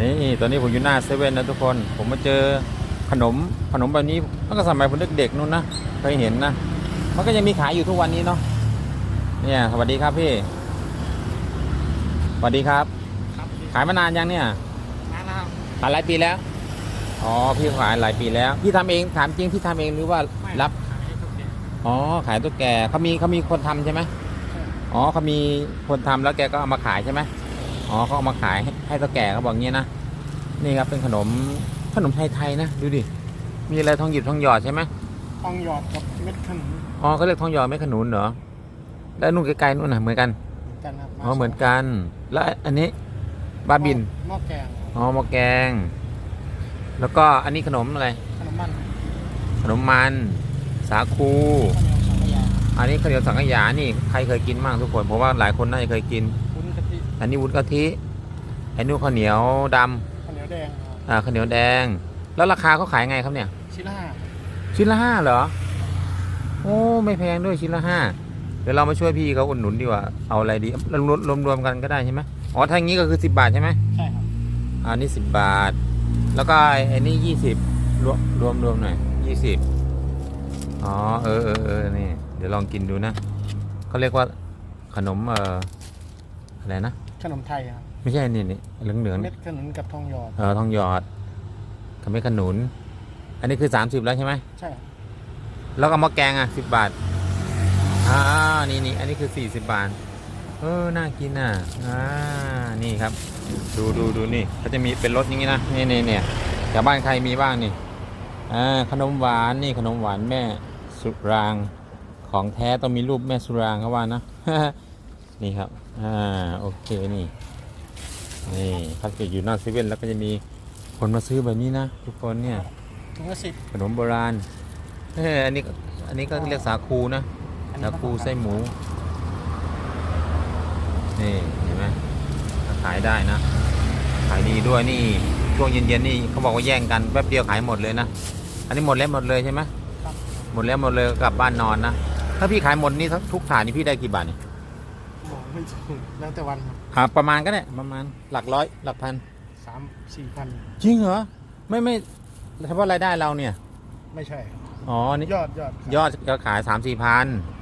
นี่ตอนนี้ผมอยู่หน้าเซเว่นนะทุกคน ผมมาเจอขนมขนมแบบนี้ตั้งแต่สมัยผมเด็กๆนู่นนะเคยเห็นนะมันก็ยังมีขายอยู่ทุกวันนี้เนาะเนี่ยสวัสดีครับพี่สวัสดีครับครับขายมานานยังเนี่ยร้านนะครับขายหลายปีแล้วอ๋อพี่ขายหลายปีแล้ว พี่ทำเองถามจริงพี่ทำเองหรือว่าไม่รับขายให้ทุกเดือนอ๋อขายตุ๊กแกเขามีเขามีคนทำใช่ไหมใช่อ๋อเขามีคนทำแล้วแกก็เอามาขายใช่ไหม อ๋อเขาเอามาขายให้ให้ตุ๊กแกเขาบอกงี้นะ นี่ครับเป็นขนมขนมไทยๆนะ ดูดิ มีอะไรทองหยิบทองหยอดใช่ไหมทองหยอดกับเม็ดขนุนอ๋อเขาเรียกทองหยอดไม่ขนุนเหรอ แล้วนู่นไกลๆนู่นน่ะเหมือนกันเหมือนกันครับอ๋อเหมือนกัน แล้วอันนี้บาบินหม้อแกงอ๋อหมอแกง แล้วก็อันนี้ขนมอะไร ขนมมันขนมมัน สาคูข้าวเหนียวสังขยาอันนี้ข้าวเหนียวสังขยานี่ใครเคยกินบ้างทุกคนผมว่าหลายคนน่าจะเคยกินวุ้นกะทิ อันนี้วุ้นกะทิอันนู้นข้าวเหนียวดำข้าวเหนียวแดงครับอ่าข้าวเหนียวแดง แล้วราคาเขาขายไงครับเนี่ย ชิ้นละห้าชิ้นละห้าเหรอ โอ้ไม่แพงด้วยชิ้นละห้าเดี๋ยวเรามาช่วยพี่เขาอุดหนุนดีกว่า เอาอะไรดีรวมรวมรวมกันก็ได้ใช่ไหมอ๋อถ้าอย่างนี้ก็คือสิบบาทใช่ไหมใช่ครับอันนี้สิบบาท แล้วก็ไอ้นี่ยี่สิบรวมรวมรวมหน่อยยี่สิบอ๋อเออเออเออนี่เดี๋ยวลองกินดูนะเขาเรียกว่าขนมเอ่ออะไรนะ ขนมไทยครับไม่ใช่นี่นี่เหลืองเหลืองเม็ดขนุนกับทองหยอดเออทองหยอดทำให้ขนุน อันนี้คือสามสิบแล้วใช่ไหมใช่ครับแล้วก็หมะแกงอะสิบบาทอ่านี่นี่อันนี้คือสี่สิบบาทเออน่ากินอะอ่านี่ครับ ดูดูดูนี่เขาจะมีเป็นรสอย่างงี้นะนี่นี่เนี่ยแถวบ้านใครมีบ้างนี่อ่าขนมหวานนี่ขนมหวานแม่สุรางของแท้ต้องมีรูปแม่สุรางเขาว่านะ นี่ครับ อ่า โอเคนี่ นี่ถ้าเกิดอยู่หน้าเซเว่นแล้วก็จะมีคนมาซื้อแบบนี้นะทุกคนเนี่ยถุงละสิบขนมโบราณเอออันนี้ก็อันนี้ก็เรียกสาคูนะอันสานี้คูไส้หมู นี่เห็นไหมขายได้นะ ขายดีด้วยนี่ช่วงเย็นๆนี่เขาบอกว่าแย่งกันแป๊บเดียวขายหมดเลยนะ อันนี้หมดแล้วหมดเลยใช่ไหมครับหมดแล้วหมดเลยก็กลับบ้านนอนนะ ถ้าพี่ขายหมดนี่ทุกถาดนี่พี่ได้กี่บาทนี่บอก ไม่ถูกแล้วแต่วันครับหาประมาณก็ได้ประมาณหลักร้อยหลักพันสามสี่พันจริงเหรอไม่ไม่เฉพาะรายได้เราเนี่ย ไม่ใช่ครับอ๋อนี่ยอดยอดยอดก็ขายสามสี่พันค